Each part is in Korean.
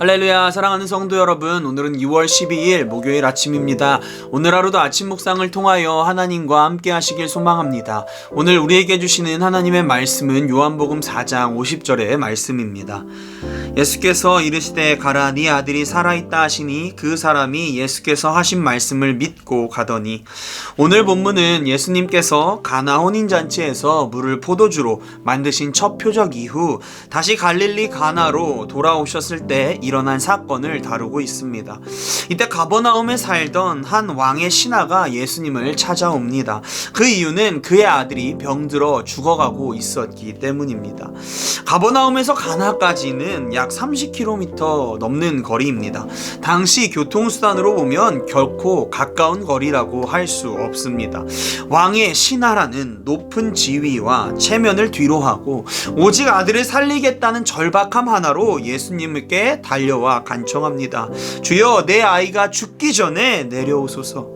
할렐루야 사랑하는 성도 여러분. 오늘은 2월 12일 목요일 아침입니다. 오늘 하루도 아침 묵상을 통하여 하나님과 함께 하시길 소망합니다. 오늘 우리에게 주시는 하나님의 말씀은 요한복음 4장 50절의 말씀입니다 예수께서 이르시되 가라 네 아들이 살아있다 하시니 그 사람이 예수께서 하신 말씀을 믿고 가더니 오늘 본문은 예수님께서 가나 혼인 잔치에서 물을 포도주로 만드신 첫 표적 이후 다시 갈릴리 가나로 돌아오셨을 때 일어난 사건을 다루고 있습니다. 이때 가버나움에 살던 한 왕의 신하가 예수님을 찾아옵니다. 그 이유는 그의 아들이 병들어 죽어가고 있었기 때문입니다. 가버나움에서 가나까지는 약 30km 넘는 거리입니다. 당시 교통수단으로 보면 결코 가까운 거리라고 할 수 없습니다. 왕의 신하라는 높은 지위와 체면을 뒤로하고 오직 아들을 살리겠다는 절박함 하나로 예수님께 달려와 간청합니다. 주여 내 아이가 죽기 전에 내려오소서.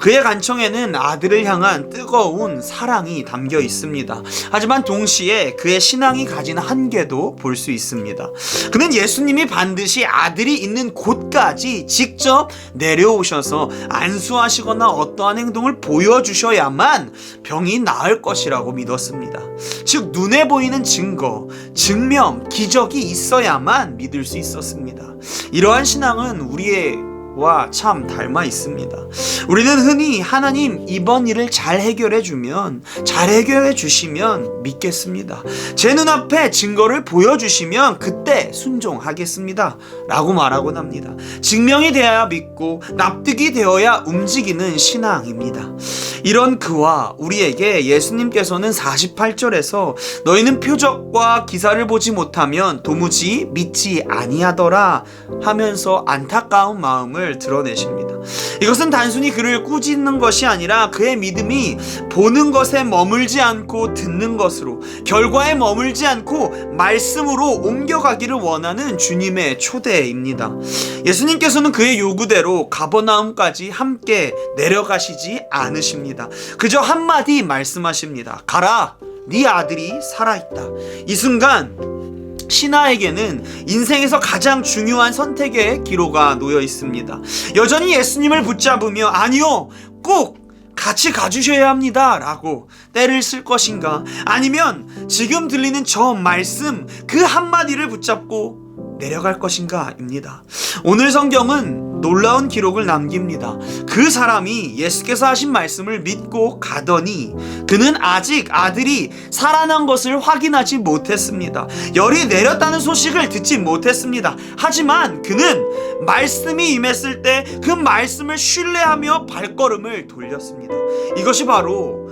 그의 간청에는 아들을 향한 뜨거운 사랑이 담겨 있습니다. 하지만 동시에 그의 신앙이 가진 한계도 볼 수 있습니다. 그는 예수님이 반드시 아들이 있는 곳까지 직접 내려오셔서 안수하시거나 어떠한 행동을 보여주셔야만 병이 나을 것이라고 믿었습니다. 즉, 눈에 보이는 증거, 증명, 기적이 있어야만 믿을 수 있었습니다. 이러한 신앙은 우리의 와참 닮아 있습니다. 우리는 흔히 하나님 이번 일을 잘 해결해 주면 잘 해결해 주시면 믿겠습니다. 제 눈앞에 증거를 보여 주시면 그때 순종하겠습니다. 라고 말하곤 합니다. 증명이 되어야 믿고 납득이 되어야 움직이는 신앙입니다. 이런 그와 우리에게 예수님께서는 48절에서 너희는 표적과 기사를 보지 못하면 도무지 믿지 아니하더라 하면서 안타까운 마음을 드러내십니다. 이것은 단순히 그를 꾸짖는 것이 아니라 그의 믿음이 보는 것에 머물지 않고 듣는 것으로 결과에 머물지 않고 말씀으로 옮겨가기를 원하는 주님의 초대입니다. 예수님께서는 그의 요구대로 가버나움까지 함께 내려가시지 않으십니다. 그저 한마디 말씀하십니다. 가라, 네 아들이 살아있다. 이 순간 신하에게는 인생에서 가장 중요한 선택의 기로가 놓여 있습니다. 여전히 예수님을 붙잡으며 아니요, 꼭 같이 가주셔야 합니다. 라고 때를 쓸 것인가? 아니면 지금 들리는 저 말씀 그 한마디를 붙잡고 내려갈 것인가 입니다. 오늘 성경은 놀라운 기록을 남깁니다. 그 사람이 예수께서 하신 말씀을 믿고 가더니 그는 아직 아들이 살아난 것을 확인하지 못했습니다. 열이 내렸다는 소식을 듣지 못했습니다. 하지만 그는 말씀이 임했을 때 그 말씀을 신뢰하며 발걸음을 돌렸습니다. 이것이 바로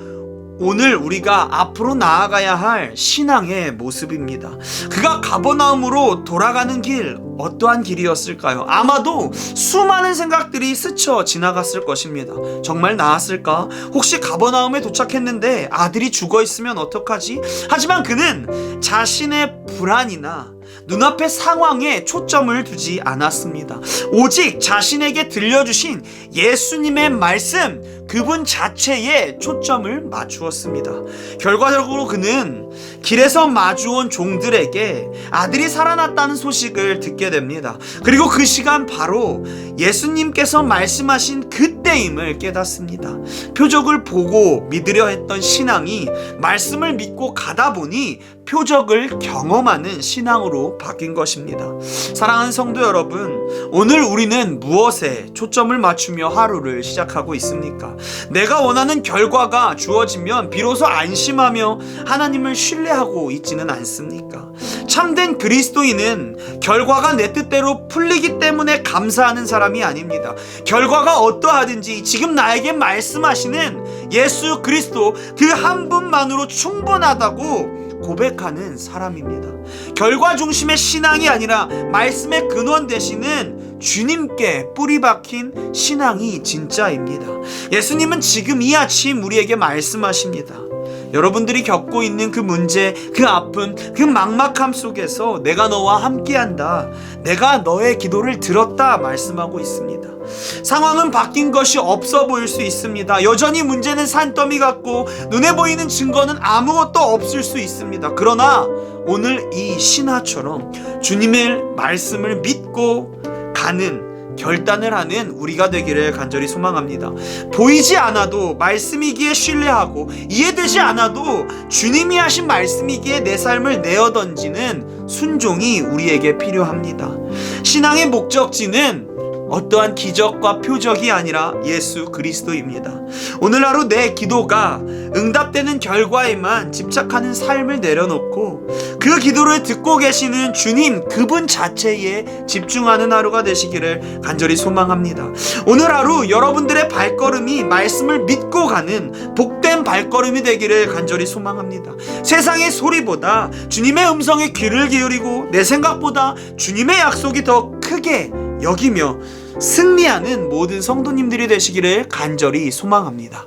오늘 우리가 앞으로 나아가야 할 신앙의 모습입니다. 그가 가버나움으로 돌아가는 길 어떠한 길이었을까요? 아마도 수많은 생각들이 스쳐 지나갔을 것입니다. 정말 나았을까? 혹시 가버나움에 도착했는데 아들이 죽어 있으면 어떡하지? 하지만 그는 자신의 불안이나 눈앞의 상황에 초점을 두지 않았습니다. 오직 자신에게 들려주신 예수님의 말씀, 그분 자체에 초점을 맞추었습니다. 결과적으로 그는 길에서 마주온 종들에게 아들이 살아났다는 소식을 듣게 됩니다. 그리고 그 시간 바로 예수님께서 말씀하신 그때임을 깨닫습니다. 표적을 보고 믿으려 했던 신앙이 말씀을 믿고 가다 보니 표적을 경험하는 신앙으로 바뀐 것입니다. 사랑하는 성도 여러분, 오늘 우리는 무엇에 초점을 맞추며 하루를 시작하고 있습니까? 내가 원하는 결과가 주어지면 비로소 안심하며 하나님을 신뢰하고 있지는 않습니까? 참된 그리스도인은 결과가 내 뜻대로 풀리기 때문에 감사하는 사람이 아닙니다. 결과가 어떠하든지 지금 나에게 말씀하시는 예수 그리스도 그 한 분만으로 충분하다고 고백하는 사람입니다. 결과 중심의 신앙이 아니라 말씀의 근원 되시는 주님께 뿌리 박힌 신앙이 진짜입니다. 예수님은 지금 이 아침 우리에게 말씀하십니다. 여러분들이 겪고 있는 그 문제, 그 아픔, 그 막막함 속에서 내가 너와 함께한다. 내가 너의 기도를 들었다 말씀하고 있습니다. 상황은 바뀐 것이 없어 보일 수 있습니다. 여전히 문제는 산더미 같고 눈에 보이는 증거는 아무것도 없을 수 있습니다. 그러나 오늘 이 신하처럼 주님의 말씀을 믿고 가는 결단을 하는 우리가 되기를 간절히 소망합니다. 보이지 않아도 말씀이기에 신뢰하고 이해되지 않아도 주님이 하신 말씀이기에 내 삶을 내어 던지는 순종이 우리에게 필요합니다. 신앙의 목적지는 어떠한 기적과 표적이 아니라 예수 그리스도입니다. 오늘 하루 내 기도가 응답되는 결과에만 집착하는 삶을 내려놓고 그 기도를 듣고 계시는 주님 그분 자체에 집중하는 하루가 되시기를 간절히 소망합니다. 오늘 하루 여러분들의 발걸음이 말씀을 믿고 가는 복된 발걸음이 되기를 간절히 소망합니다. 세상의 소리보다 주님의 음성에 귀를 기울이고 내 생각보다 주님의 약속이 더 크게 여기며 승리하는 모든 성도님들이 되시기를 간절히 소망합니다.